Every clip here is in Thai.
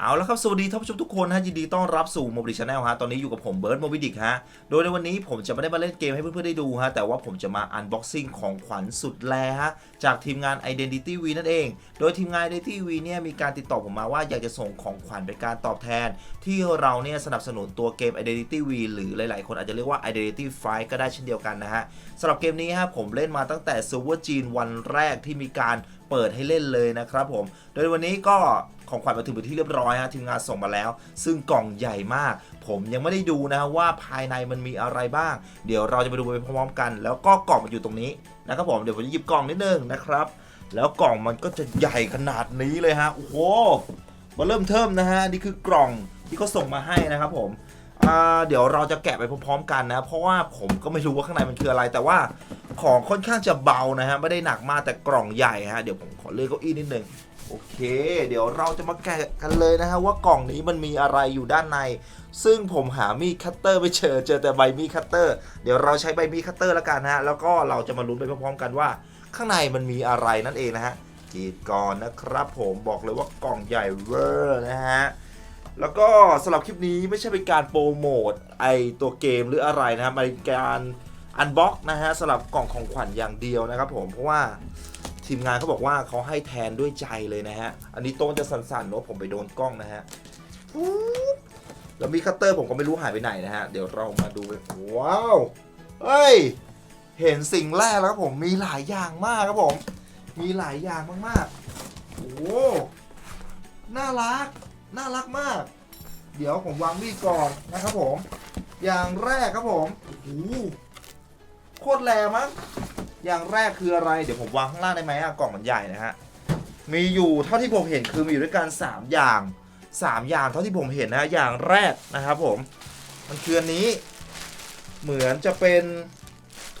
เอาละครับสวัสดีท่านผู้ชมทุกคนฮะยินดีต้อนรับสู่โมบิ c h ช n แนลฮะตอนนี้อยู่กับผมเบิร์ดโมบิดิกฮะโดยในวันนี้ผมจะไม่ได้มาเล่นเกมให้เพื่อนๆได้ดูฮะแต่ว่าผมจะมาอันบ็อกซิ่งของขวัญสุดแลฮะจากทีมงาน Identity V นั่นเอง โดยทีมงาน Identity V เนี่ยมีการติดต่อผมมาว่าอยากจะส่งของขวัญเป็นการตอบแทน ที่เราเนี่ยสนับสนุนตัวเกม Identity V หรือหลายๆ คนอาจจะเรียกว่า Identity Fight ก็ได้เช่นเดียวกันนะฮะสำหรับเกมนี้ฮะผมเล่นมาตั้งแต่ซูเวอร์จีนวันแรกที่มีการเปิดให้เล่นเลยนะครับผม โดยวันนี้ก็ ของขวัญมาถึงเป็นที่เรียบร้อยฮะทีมงานส่งมาแล้ว ซึ่งกล่องใหญ่มาก ผมยังไม่ได้ดูนะว่าภายในมันมีอะไรบ้าง เดี๋ยวเราจะไปดูไปพร้อมๆกัน แล้วก็กล่องมันอยู่ตรงนี้นะครับผมเดี๋ยวผมจะหยิบกล่องนิดนึงนะครับ แล้วกล่องมันก็จะใหญ่ขนาดนี้เลยฮะโอ้โหมาเริ่มเทิมนะฮะนี่คือกล่องที่เขาส่งมาให้นะครับผมเดี๋ยวเราจะแกะไปพร้อมๆกันนะ เพราะว่าผมก็ไม่รู้ว่าข้างในมันคืออะไร แต่ว่าของค่อนข้างจะเบานะฮะไม่ได้หนักมากแต่กล่องใหญ่ฮะเดี๋ยวผมขอเลื่อนเก้าอี้นิดนึง โอเค เดี๋ยวเราจะมาแกะกันเลยนะฮะว่ากล่องนี้มันมีอะไรอยู่ด้านใน ซึ่งผมหามีดคัตเตอร์ไม่เจอเจอแต่ใบมีดคัตเตอร์ เดี๋ยวเราใช้ใบมีดคัตเตอร์แล้วกันนะฮะแล้วก็เราจะมาลุ้นไปพร้อมๆกันว่า ข้างในมันมีอะไรนั่นเองนะฮะจีดก่อนนะครับ ผมบอกเลยว่ากล่องใหญ่เวอร์นะฮะแล้วก็สำหรับคลิปนี้ไม่ใช่เป็นการโปรโมทไอตัวเกมหรืออะไรนะครับมันเป็นการอันบ็อกนะฮะสำหรับกล่องของขวัญอย่างเดียวนะครับผมเพราะว่า ทีมงานเขาบอกว่าเขาให้แทนด้วยใจเลยนะฮะ อันนี้โต้นจะสั่นๆเนอะผมไปโดนกล้องนะฮะแล้วมีคัตเตอร์ผมก็ไม่รู้หายไปไหนนะฮะ เดี๋ยวเรามาดูว้าวเฮ้ย เห็นสิ่งแรกแล้วครับผมมีหลายอย่างมากครับผม มีหลายอย่างมากๆโอ้โหน่ารัก น่ารักมาก เดี๋ยวผมวางมีดก่อนนะครับผม อย่างแรกครับผมโอ้โหโคตรแรงมั้ง อย่างแรกคืออะไร เดี๋ยวผมวางข้างล่างได้ไหมอะกล่องมันใหญ่นะฮะ มีอยู่เท่าที่ผมเห็นคือมีอยู่ด้วยกัน3อย่าง 3 อย่างเท่าที่ผมเห็นนะอย่างแรกนะครับผม มันคืออันนี้ เหมือนจะเป็น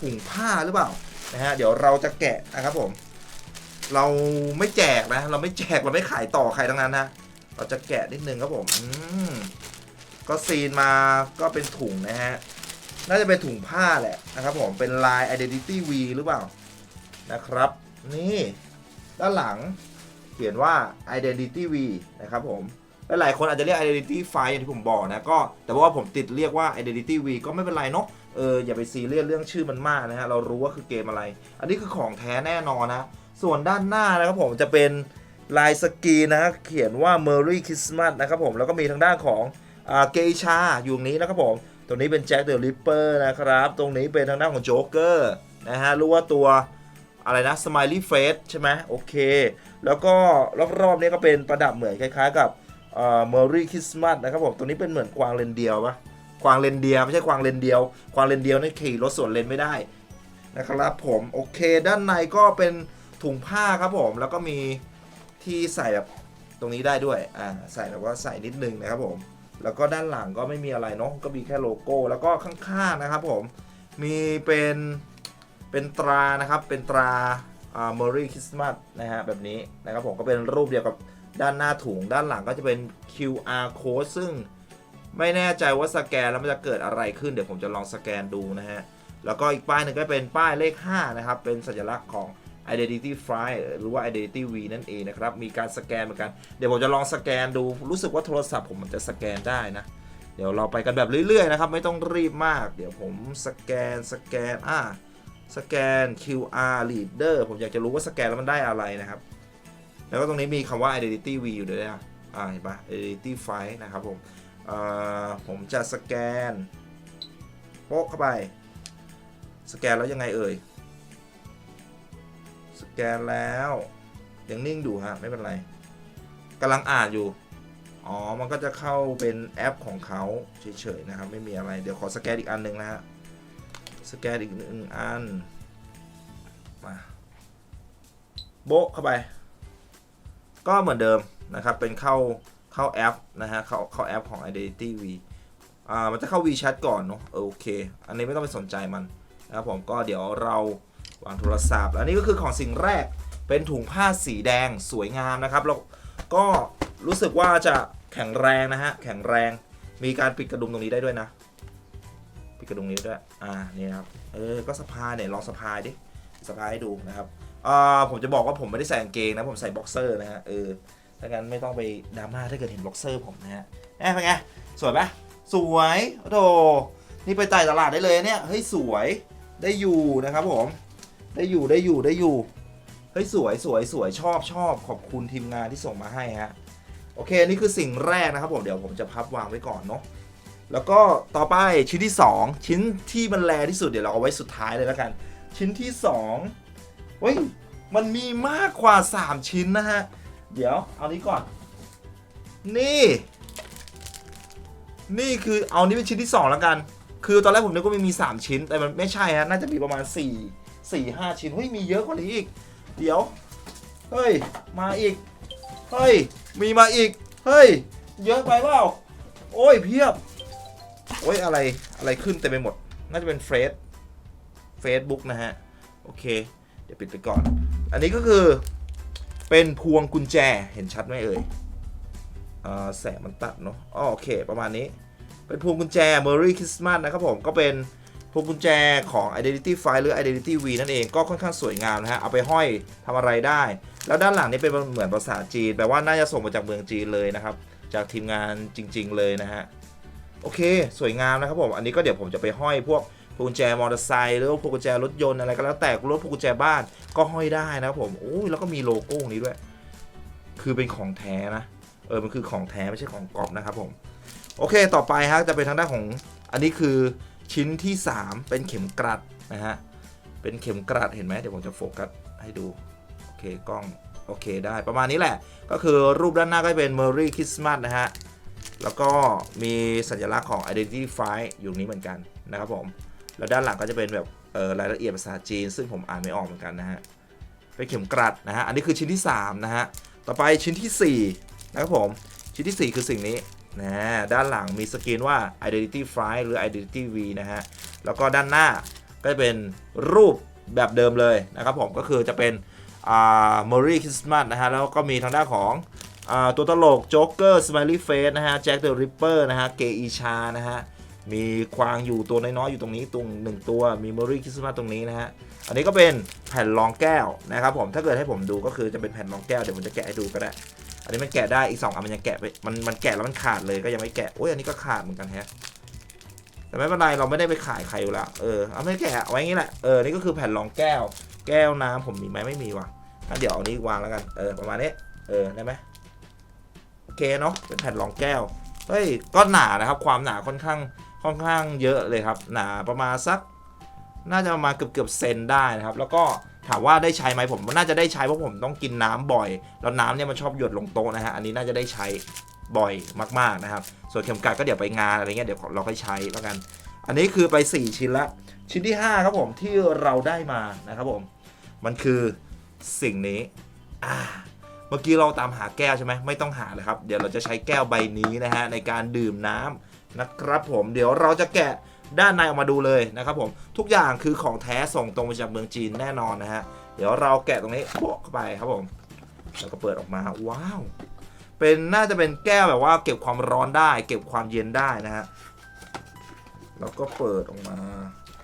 ถุงผ้าหรือเปล่านะฮะ เดี๋ยวเราจะแกะนะครับผม เราไม่แจกนะ เราไม่แจกเราไม่ขายต่อใครทั้งนั้นนะ เราจะแกะนิดนึงครับผม อืมก็ซีนมาก็เป็นถุงนะฮะ น่าจะเป็นถุงผ้าแหละนะครับผมเป็นลาย Identity V หรือเปล่านะครับ นี่ ด้านหลังเขียนว่า Identity V นะครับผมและหลายคนอาจจะเรียก Identity f i อย่างที่ผมบอกนะก็แต่ว่าผมติดเรียกว่า Identity V ก็ไม่เป็นไรเนาะเอออย่าไปซีเรียสเรื่องชื่อมันมากนะฮะเรารู้ว่าคือเกมอะไร อันนี้คือของแท้แน่นอนนะ ส่วนด้านหน้านะครับผมจะเป็นลายสกีนะฮะเขียนว่า Merry Christmas นะครับผมแล้วก็มีทางด้านของอาเกชาอยู่นี้นะครับผม ตรงนี้เป็นแจ็คเดอะริปเปอร์นะครับ ตรงนี้เป็นทางด้านของโจ๊กเกอร์นะฮะรู้ว่าตัวอะไรนะ Smiley Face ใช่ไหมโอเค แล้วก็รอบๆนี้ก็เป็นประดับเหมือนคล้ายๆ กับเอ่อ Merry Christmas นะครับผมตัวนี้เป็นเหมือนกวางเลนเดียวปะกวางเลนเดียไม่ใช่กวางเลนเดียว กวางเลนเดียวนั่ขี่รถสวนเลนไม่ได้นะครับผมโอเค ด้านในก็เป็นถุงผ้าครับผม แล้วก็มีที่ใส่แบบตรงนี้ได้ด้วยอ่าใส่แบบว่าใส่นิดนึงนะครับผม แล้วก็ด้านหลังก็ไม่มีอะไรเนาะก็มีแค่โลโก้ แล้วก็ข้างๆนะครับผมมีเป็นเป็นตรานะครับเป็นตราอ่า Merry Christmas นะฮะแบบนี้นะครับผมก็เป็นรูปเดียวกับด้านหน้าถุง ด้านหลังก็จะเป็น QR code ซึ่งไม่แน่ใจว่าสแกนแล้วมันจะเกิดอะไรขึ้นเดี๋ยวผมจะลองสแกนดูนะฮะแล้วก็อีกป้ายหนึ่งก็เป็นป้ายเลข5นะครับเป็นสัญลักษณ์ของ Identity Fly หรือว่า Identity V นั่นเองนะครับ มีการสแกนเหมือนกัน เดี๋ยวผมจะลองสแกนดู รู้สึกว่าโทรศัพท์ผมมันจะสแกนได้นะ เดี๋ยวเราไปกันแบบเรื่อยๆนะครับ ไม่ต้องรีบมาก เดี๋ยวผมสแกน สแกน อ่า สแกน QR Reader ผมอยากจะรู้ว่าสแกนแล้วมันได้อะไรนะครับ แล้วก็ตรงนี้มีคำว่า Identity V อยู่ด้วยนะอ่า เห็นปะ Identity File นะครับผมอ่าผมจะสแกนโป๊ะเข้าไป สแกนแล้วยังไงเอ่ย สแกนแล้วยังนิ่งดูฮะไม่เป็นไรกำลังอ่านอยู่อ๋อมันก็จะเข้าเป็นแอปของเขาเฉยๆนะครับ ไม่มีอะไรเดี๋ยวขอสแกนอีกอันหนึ่งนะฮะสแกนอีกหนึ่งอันมาโบะเข้าไป ก็เหมือนเดิมนะครับเป็นเข้าเข้าแอปนะฮะเข้าเข้าแอปของ Identity V อ่ามันจะเข้า WeChat ก่อนเนาะโอเค อันนี้ไม่ต้องไปสนใจมันนะครับผมก็เดี๋ยวเรา วางโทรศัพท์ อันนี้ก็คือของสิ่งแรกเป็นถุงผ้าสีแดงสวยงามนะครับแล้วก็รู้สึกว่าจะแข็งแรงนะฮะแข็งแรงมีการปิดกระดุมตรงนี้ได้ด้วยนะ ปิดกระดุมนี้ด้วยอ่านี่ครับเออก็สะพายเนี่ยลองสะพายดิสะพายให้ดูนะครับอ่าผมจะบอกว่าผมไม่ได้ใส่กางเกงนะผมใส่บ็อกเซอร์นะฮะเออถ้างั้นไม่ต้องไปดราม่าถ้าเกิดเห็นบ็อกเซอร์ผมนะฮะแอบเป็นไงสวยปะสวยโอ้โหนี่ไปจ่ายตลาดได้เลยเนี่ยเฮ้ยสวยได้อยู่นะครับผม ได้อยู่ได้อยู่ได้อยู่เฮ้ยสวยสวยสวยชอบชอบขอบคุณทีมงานที่ส่งมาให้ฮะโอเคนี่คือสิ่งแรกนะครับผมเดี๋ยวผมจะพับวางไว้ก่อนเนาะแล้วก็ต่อไปชิ้นที่ 2 ชิ้นที่มันแรที่สุดเดี๋ยวเราเอาไว้สุดท้ายเลยแล้วกัน ชิ้นที่2เฮ้ยมันมีมากกว่า 3 ชิ้นนะฮะเดี๋ยวเอานี้ก่อน นี่ นี่คือเอานี้เป็นชิ้นที่ 2 แล้วกัน คือตอนแรกผมนึกว่ามันมี 3 ชิ้นแต่มันไม่ใช่ฮะน่าจะมีประมาณ 4 4 5ชิ้นเฮ้ยมีเยอะกว่านี้อีก เดี๋ยว เฮ้ย มาอีก เฮ้ย มีมาอีก เฮ้ย เยอะไปเปล่า โอ้ยเพียบ โอ้ยอะไร อะไรขึ้นเต็มไปหมด น่าจะเป็นเฟซเฟซบุ๊กนะฮะ โอเค เดี๋ยวปิดไปก่อน อันนี้ก็คือ เป็นพวงกุญแจ เห็นชัดไหมเอ่ยอ่าแสงมันตัดเนาะอ๋อโอเค ประมาณนี้ เป็นพวงกุญแจ Merry Christmas นะครับผม ก็เป็น วงกุญแจของ Identity File หรือ Identity V นั่นเองก็ค่อนข้างสวยงามนะฮะ เอาไปห้อยทำอะไรได้ แล้วด้านหลังนี่เป็นเหมือนภาษาจีน แปลว่าน่าจะส่งมาจากเมืองจีนเลยนะครับ จากทีมงานจริง ๆ เลยนะฮะ โอเค สวยงามนะครับผม อันนี้ก็เดี๋ยวผมจะไปห้อยพวกพวงกุญแจมอเตอร์ไซค์หรือว่าพวงกุญแจรถยนต์อะไรก็แล้วแต่รถพวงกุญแจบ้านก็ห้อยได้นะครับผมโอ้ยแล้วก็มีโลโก้นี้ด้วย คือเป็นของแท้นะ เออ มันคือของแท้ไม่ใช่ของกรอบนะครับผม โอเค ต่อไปฮะจะเป็นทางด้านของ อันนี้คือ ชิ้นที่ 3 เป็นเข็มกลัดนะฮะ เป็นเข็มกลัดเห็นไหมเดี๋ยวผมจะโฟกัสให้ดู โอเคกล้อง โอเคได้ประมาณนี้แหละ ก็คือรูปด้านหน้าก็เป็น Merry Christmas นะฮะ แล้วก็มีสัญลักษณ์ของ Identity File อยู่นี้เหมือนกันนะครับผม แล้วด้านหลังก็จะเป็นแบบรายละเอียดภาษาจีน ซึ่งผมอ่านไม่ออกเหมือนกันนะฮะ เป็นเข็มกลัดนะฮะ อันนี้คือชิ้นที่ 3 นะฮะ ต่อไปชิ้นทีสี่4 นะครับผม ชิ้นที่ 4 คือสิ่งนี้ นะด้านหลังมีสกรีนว่า Identity File หรือ Identity V นะฮะ แล้วก็ด้านหน้าก็จะเป็นรูปแบบเดิมเลยนะครับผมก็คือจะเป็นอ่า Merry Christmas นะฮะ แล้วก็มีทางด้านของอ่าตัวตลกโจ๊กเกอร์ส m ม l y Face นะฮะแจ็คเดอะริปเปอร์นะฮะ เกอีชานะฮะ มีควางอยู่ตัวน้อยๆอยู่ตรงนี้ตรงหนึ่งตัวมี Merry Christmas ตรงนี้นะฮะ อันนี้ก็เป็นแผ่นรองแก้วนะครับผมถ้าเกิดให้ผมดูก็คือจะเป็นแผ่นรองแก้วเดี๋ยวผมจะแกะให้ดูก็ได้ อันนี้มันแกะได้อีก2อันมันยังแกะไปมันมันแกะแล้วมันขาดเลยก็ยังไม่แกะโอ้ยอันนี้ก็ขาดเหมือนกันแฮะแต่ไม่เป็นไรเราไม่ได้ไปขายใครอยู่แล้วเออเอาไม่แกะเอาไว้อย่างนี้แหละเออนี่ก็คือแผ่นรองแก้ว แก้วน้ำผมมีไหมไม่มีว่ะงั้นเดี๋ยวเอานี้วางแล้วกันเออประมาณนี้เออได้ไหมโอเคเนาะเป็นแผ่นรองแก้วเฮ้ยก็หนานะครับความหนาค่อนข้างค่อนข้างเยอะเลยครับ หนาประมาณสัก น่าจะประมาณเกือบเกือบเซนได้นะครับ แล้วก็ ถามว่าได้ใช้ไหมผมน่าจะได้ใช้เพราะผมต้องกินน้ำบ่อย แล้วน้ำเนี่ยมันชอบหยดลงโต๊ะนะฮะอันนี้น่าจะได้ใช้บ่อยมากๆนะครับ ส่วนเข็มกลัดก็เดี๋ยวไปงานอะไรเงี้ยเดี๋ยวเราค่อยใช้แล้วกัน อันนี้คือไป 4 ชิ้นละ ชิ้นที่ 5 ครับผมที่เราได้มานะครับผม มันคือสิ่งนี้อ่าเมื่อกี้เราตามหาแก้วใช่ไหมไม่ต้องหาเลยครับ เดี๋ยวเราจะใช้แก้วใบนี้นะฮะในการดื่มน้ำนะครับผม เดี๋ยวเราจะแกะ ด้านในออกมาดูเลยนะครับผมทุกอย่างคือของแท้ส่งตรงมาจากเมืองจีนแน่นอนนะฮะเดี๋ยวเราแกะตรงนี้โปะเข้าไปครับผมแล้วก็เปิดออกมาว้าวเป็นน่าจะเป็นแก้วแบบว่าเก็บความร้อนได้ เก็บความเย็นได้นะฮะแล้วก็เปิดออกมา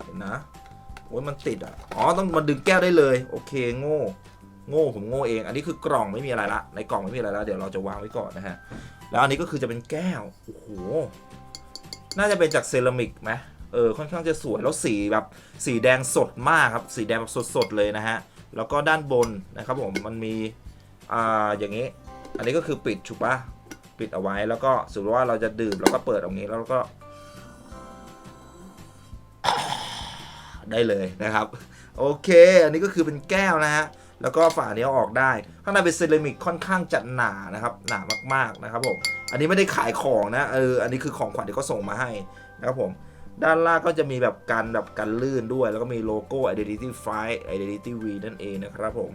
เห็นนะโอ้ยมันติดอะอ๋อต้องมันดึงแก้วได้เลยโอเคโง่โง่ผมโง่เอง อันนี้คือกล่องไม่มีอะไรละในกล่องไม่มีอะไรล้วเดี๋ยวเราจะวางไว้ก่อนนะฮะแล้วอันนี้ก็คือจะเป็นแก้วโอ้โหน่าจะเป็นจากเซรามิกไหม เออค่อนข้างจะสวยแล้วสีแบบสีแดงสดมากครับสีแดงแบบสดๆเลยนะฮะแล้วก็ด้านบนนะครับผมมันมีอ่าอย่างนี้ อันนี้ก็คือปิดถูกปะปิดเอาไว้แล้วก็สมมติว่าเราจะดื่มแล้วก็เปิดตรงนี้แล้วก็ ได้เลยนะครับ โอเค อันนี้ก็คือเป็นแก้วนะฮะแล้วก็ฝาเนี้ยอออกได้ ข้างในเป็นเซรามิกค่อนข้างจะหนานะครับ หนามากๆนะครับผม อันนี้ไม่ได้ขายของนะ เออ อันนี้คือของขวัญที่เขาส่งมาให้นะครับผม ด้านล่างก็จะมีแบบกันแบบกันลื่นด้วย แล้วก็มีโลโก้ Identity File Identity V นั่นเองนะครับผม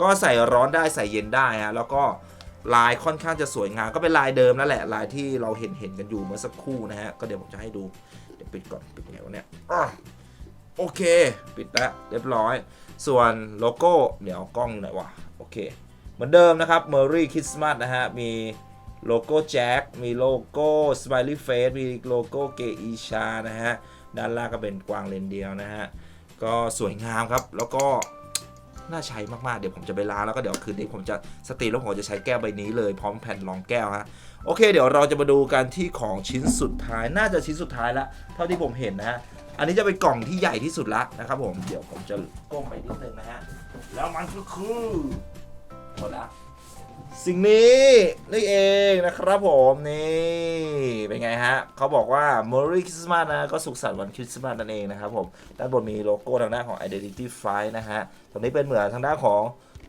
ก็ใส่ร้อนได้ใส่เย็นได้ฮะ แล้วก็ลายค่อนข้างจะสวยงาม ก็เป็นลายเดิมนั่นแหละ ลายที่เราเห็นเห็นกันอยู่เมื่อสักครู่นะฮะ ก็เดี๋ยวผมจะให้ดู เดี๋ยวปิดก่อน ปิดไงวะเนี่ยโอเค ปิดแล้วเรียบร้อย ส่วนโลโก้ เดี๋ยวกล้องอยู่ไหนวะ โอเค เหมือนเดิมนะครับ Merry Christmas นะฮะ มี โลโก้แจ็ค มีโลโก้ Smiley Face มีโลโก้เกอีชานะฮะ ด้านล่างก็เป็นกวางเลนเดียวนะฮะ ก็สวยงามครับ แล้วก็น่าใช้มากๆ เดี๋ยวผมจะไปล้างแล้วก็เดี๋ยวคืนนี้ผมจะสตรีแล้วผมจะใช้แก้วใบนี้เลยพร้อมแผ่นรองแก้วฮะ โอเค เดี๋ยวเราจะมาดูกันที่ของชิ้นสุดท้าย น่าจะชิ้นสุดท้ายละ เท่าที่ผมเห็นนะฮะ อันนี้จะเป็นกล่องที่ใหญ่ที่สุดละนะครับผม เดี๋ยวผมจะก้มไปนิดนึงนะฮะ แล้วมันก็คือหมดละ สิ่งนี้นี่เองนะครับผมนี่เป็นไงฮะเขาบอกว่า Merry Christmas นะก็สุขสันต์วันคริสต์มาสนั่นเองนะครับผมด้านบนมีโลโก้ทางด้านของ Identity Flight นะฮะตรงนี้เป็นเหมือนทางด้านของ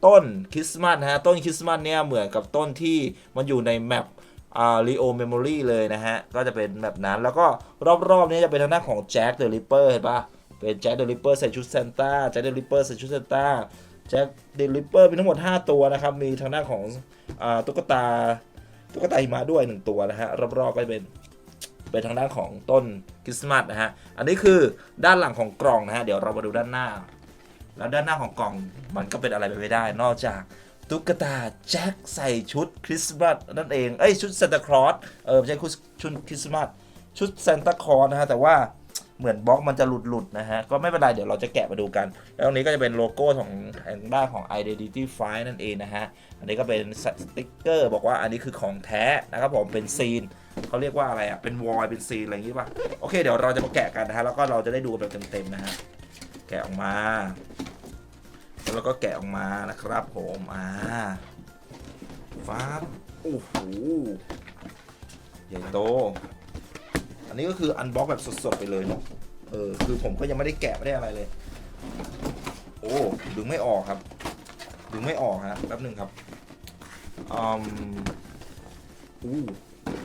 ต้นคริสต์มาสนะฮะต้นคริสต์มาสเนี่ยเหมือนกับต้นที่มันอยู่ในแมปอ่า Leo Memory เลยนะฮะ ก็จะเป็นแบบนั้นแล้วก็รอบๆนี้จะเป็นทางด้านของ Jack the Ripper เห็นปะเป็น Jack the Ripper ใส่ชุดซานต้า Jack the Ripper ใส่ชุดซานต้า แจ็คเดลิปเปอร์มีทั้งหมด 5 ตัวนะครับ มีทางด้านของอตุ๊กตาตุ๊กตาหิมะด้วย 1 ตัวนะฮะรอบๆก็จะเป็นเป็นทางด้านของต้นคริสต์มาสนะฮะ อันนี้คือด้านหลังของกล่องนะฮะ เดี๋ยวเรามาดูด้านหน้า แล้วด้านหน้าของกล่องมันก็เป็นอะไรไปไม่ได้ นอกจากตุ๊กตาแจ็คใส่ชุดคริสต์มาสนั่นเอง เอ้ยชุดซานตาคลอส เออไม่ใช่ชุดคริสต์มาส ชุดซานตาคลอสนะฮะ แต่ว่า เหมือนบล็อกมันจะหลุดๆนะฮะ ก็ไม่เป็นไร เดี๋ยวเราจะแกะมาดูกัน แล้วตรงนี้ก็จะเป็นโลโก้ของทางด้านของ Identity File นั่นเองนะฮะ อันนี้ก็เป็นสติ๊กเกอร์บอกว่าอันนี้คือของแท้นะครับผม เป็นซีนเขาเรียกว่าอะไรอะ เป็นวอยเป็นซีนอะไรอย่างงี้ป่ะ โอเค เดี๋ยวเราจะมาแกะกันนะฮะ แล้วก็เราจะได้ดูแบบเต็มๆนะฮะ แกะออกมา แล้วก็แกะออกมานะครับผมอ่าฟ้าบโอ้โห ใหญ่โต นนี้ก็คืออันบ็อกแบบสดๆไปเลยเนาะเออคือผมก็ยังไม่ได้แกะไม่ได้อะไรเลย โอ้ดึงไม่ออกครับ ดึงไม่ออกฮะแป๊บหนึ่งครับอืมอู้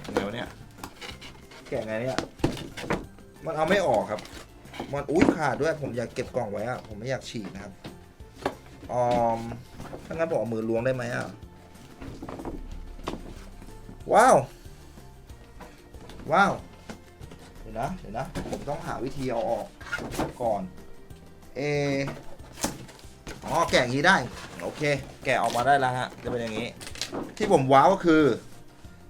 ยังไงวะเนี่ยแกะไงเนี่ยมันเอาไม่ออกครับ มันอุ้ยขาดด้วยผมอยากเก็บกล่องไว้อะผมไม่อยากฉีกนะครับอืมถ้างั้นผมเอามือล้วงได้ไหมอะว้าว ว้าว ดี๋ยวนะ เดี๋ยวนะ ผมต้องหาวิธีเอาออกก่อน เออ๋อแกะอย่างนี้ได้ โอเค แกะออกมาได้แล้วฮะ จะเป็นอย่างนี้ ที่ผมว้าวก็คือ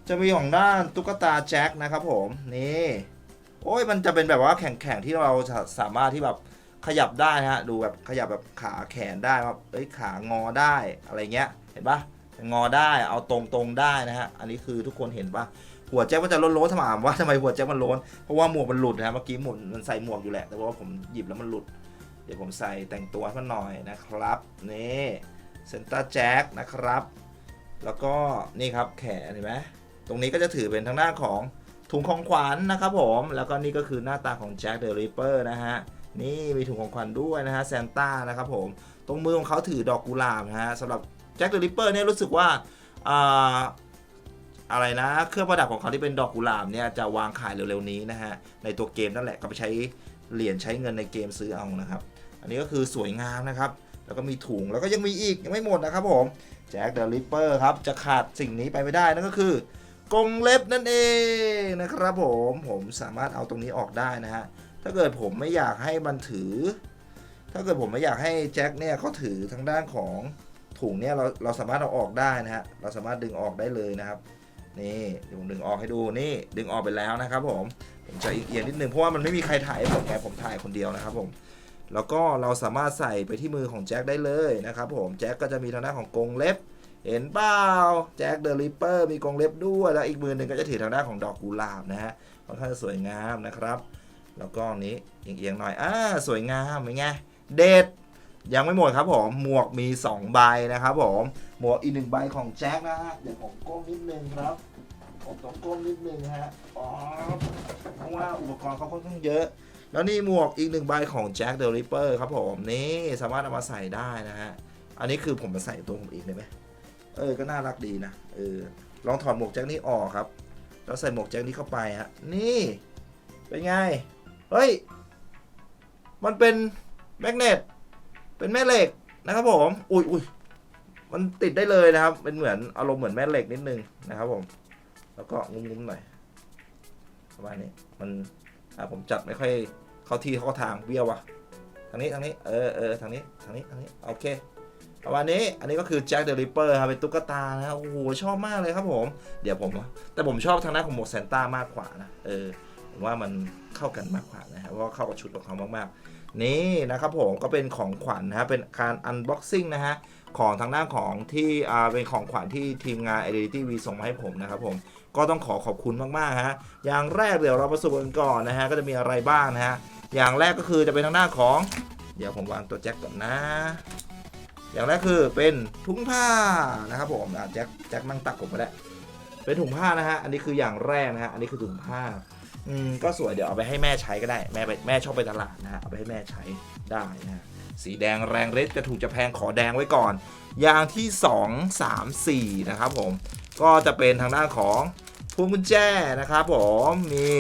จะมีของด้านตุ๊กตาแจ็คนะครับผม นี่ โอ้ย มันจะเป็นแบบว่าแข็งๆที่เราสามารถที่แบบขยับได้นะฮะ ดูแบบขยับแบบขาแขนได้ว่าเอ้ยขางอได้อะไรเงี้ย เห็นปะ งอได้เอาตรงๆได้นะฮะอันนี้คือทุกคนเห็นปะหัวแจ็คมันจะโล้นๆถามว่าทำไมหัวแจ็คมันโล้นเพราะว่าหมวกมันหลุดนะเมื่อกี้หมวกมันใส่หมวกอยู่แหละ แต่ว่าผมหยิบแล้วมันหลุด เดี๋ยวผมใส่แต่งตัวให้มันหน่อยนะครับนี่เซนต้าแจ็คนะครับ แล้วก็นี่ครับแขนเห็นไหมตรงนี้ก็จะถือเป็นทางด้านของถุงของขวัญนะครับผม แล้วก็นี่ก็คือหน้าตาของแจ็คเดอะริปเปอร์นะฮะ นี่มีถุงของขวัญด้วยนะฮะแซนต้านะครับผม ตรงมือของเขาถือดอกกุหลาบนะฮะสำหรับ แจ็คเดอะริปเปอร์เนี่ยรู้สึกว่าอะไรนะ เครื่องประดับของเขาที่เป็นดอกกุหลาบเนี่ยจะวางขายเร็วๆนี้นะฮะ ในตัวเกมนั่นแหละก็ไปใช้เหรียญใช้เงินในเกมซื้อเอานะครับ อันนี้ก็คือสวยงามนะครับ แล้วก็มีถุงแล้วก็ยังมีอีก ยังไม่หมดนะครับผมแจ็คเดอะริปเปอร์ครับ จะขาดสิ่งนี้ไปไม่ได้นั่นก็คือกรงเล็บนั่นเองนะครับผมผมสามารถเอาตรงนี้ออกได้นะฮะถ้าเกิดผมไม่อยากให้มันถือ ถ้าเกิดผมไม่อยากให้แจ็คเนี่ยเขาถือทางด้านของ ถุงเนี่ยเราเราสามารถเอาออกได้นะฮะเราสามารถดึงออกได้เลยนะครับนี่เดี๋ยวผมดึงออกให้ดูนี่ดึงออกไปแล้วนะครับผมผมจะเอียงนิดนึงเพราะว่ามันไม่มีใครถ่ายผมไงผมถ่ายคนเดียวนะครับผมแล้วก็เราสามารถใส่ไปที่มือของแจ็คได้เลยนะครับผมแจ็คก็จะมีทางด้านของกรงเล็บ เห็นเปล่าแจ็คเดอะริปเปอร์มีกรงเล็บด้วยแล้วอีกมือหนึ่งก็จะถือทางด้านของดอกกุหลาบนะฮะค่อนข้างจะสวยงามนะครับ แล้วก็นี้เอียงๆหน่อยอ่าสวยงามเป็นไงเด็ด ยังไม่หมดครับผม หมวกมี 2 ใบนะครับผม หมวกอีกหนึ่งใบของแจ็คนะฮะ เดี๋ยวผมก้มนิดนึงครับ ผมต้องก้มนิดนึงฮะ อ๋อ เพราะว่าอุปกรณ์เขาค่อนข้างเยอะ แล้วนี่หมวกอีกหนึ่งใบของแจ็คเดอะริเปอร์ครับผม นี่สามารถเอามาใส่ได้นะฮะ อันนี้คือผมมาใส่ตัวผมเองได้ไหมเออ ก็น่ารักดีนะ เออ ลองถอดหมวกแจ็คนี้ออกครับ แล้วใส่หมวกแจ็คนี้เข้าไปฮะ นี่ เป็นไง เฮ้ย มันเป็นแมกเนต เป็นแม่เหล็กนะครับผม อุ้ยอุ้ยมันติดได้เลยนะครับ เป็นเหมือนอารมณ์เหมือนแม่เหล็กนิดนึงนะครับผม แล้วก็งุ้มๆหน่อยประมาณนี้ มันอ่าผมจัดไม่ค่อยเข้าที่เข้าทางเบี้ยววะทางนี้ทางนี้ เออเออทางนี้ทางนี้ทางนี้ โอเคประมาณนี้ อันนี้ก็คือแจ็คเดอะริปเปอร์ครับ เป็นตุ๊กตานะ โอ้โห ชอบมากเลยครับผม เดี๋ยวผม แต่ผมชอบทางด้านของหมวกแซนต้ามากกว่านะ เออผมว่ามันเข้ากันมากกว่านะครับเพราะเข้ากับชุดของเขามากๆ นี่นะครับผมก็เป็นของขวัญนะฮะเป็นการอันบ็อกซิ่งนะฮะของทางด้านของที่อ่าเป็นของขวัญที่ทีมงาน Identity V ส่งมาให้ผมนะครับผมก็ต้องขอขอบคุณมากๆฮะอย่างแรกเดี๋ยวเรามาสรุปกันก่อนนะฮะก็จะมีอะไรบ้างนะฮะอย่างแรกก็คือจะเป็นทางด้านของ เดี๋ยวผมวางตัวแจ็คก่อนนะ อย่างแรกคือเป็นถุงผ้านะครับผมอะแจ็คแจ็คนั่งตักผมไปแล้วเป็นถุงผ้านะฮะอันนี้คืออย่างแรกนะฮะอันนี้คือถุงผ้า อืมก็สวยเดี๋ยวเอาไปให้แม่ใช้ก็ได้แม่ไปแม่ชอบไปตลาดนะฮะเอาไปให้แม่ใช้ได้นะสีแดงแรงฤทธิ์จะถูกจะแพงขอแดงไว้ก่อน ยางที่ 2 3 4 นะครับผม ก็จะเป็นทางด้านของพวงกุญแจนะครับผมมี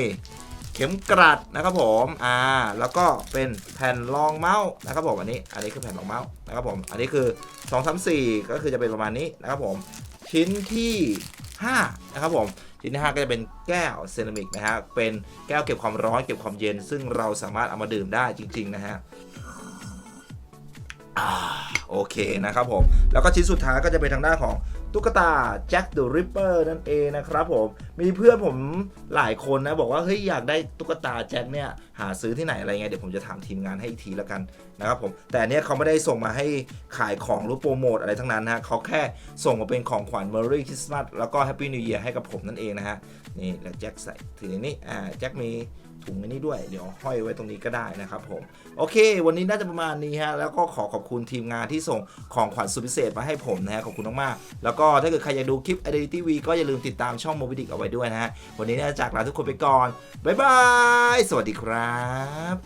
เข็มกลัดนะครับผมอ่าแล้วก็เป็นแผ่นรองเมาส์นะครับผมอันนี้ อันนี้คือแผ่นรองเมาส์นะครับผมอันนี้คือ 2 3 4 ก็คือจะเป็นประมาณนี้นะครับผมชิ้นที่ 5 นะครับผม ชิ้นที่5ก็จะเป็นแก้วเซรามิกนะฮะเป็นแก้วเก็บความร้อนเก็บความเย็น ซึ่งเราสามารถเอามาดื่มได้จริง ๆ นะฮะโอเคนะครับผม แล้วก็ชิ้นสุดท้ายก็จะเป็นทางด้านของ ตุ๊กตาแจ็คเดอะริปเปอร์นั่นเองนะครับผม มีเพื่อนผมหลายคนนะ บอกว่าเฮ้ยอยากได้ตุ๊กตาแจ็คเนี่ย หาซื้อที่ไหนอะไรเงี้ยเดี๋ยวผมจะถามทีมงานให้อีกทีแล้วกันนะครับผม แต่เนี้ยเขาไม่ได้ส่งมาให้ขายของหรือโปรโมทอะไรทั้งนั้นนะฮะเขาแค่ส่งมาเป็นของขวัญ Merry Christmas แล้วก็ Happy New Year ให้กับผมนั่นเองนะฮะนี่แล้วแจ็คใส่ถือนนี้อ่าแจ็คมี ถุงอันนี้ด้วย เดี๋ยวห้อยไว้ตรงนี้ก็ได้นะครับผม โอเค วันนี้น่าจะประมาณนี้ฮะ แล้วก็ขอขอบคุณทีมงานที่ส่งของขวัญสุดพิเศษมาให้ผมนะฮะ ขอบคุณมากๆ แล้วก็ถ้าเกิดใครอยากดูคลิป Identity V ก็อย่าลืมติดตามช่อง m o b i d i c เอาไว้ด้วยนะฮะ วันนี้น่าจะจากลาทุกคนไปก่อน บ๊ายบาย สวัสดีครับ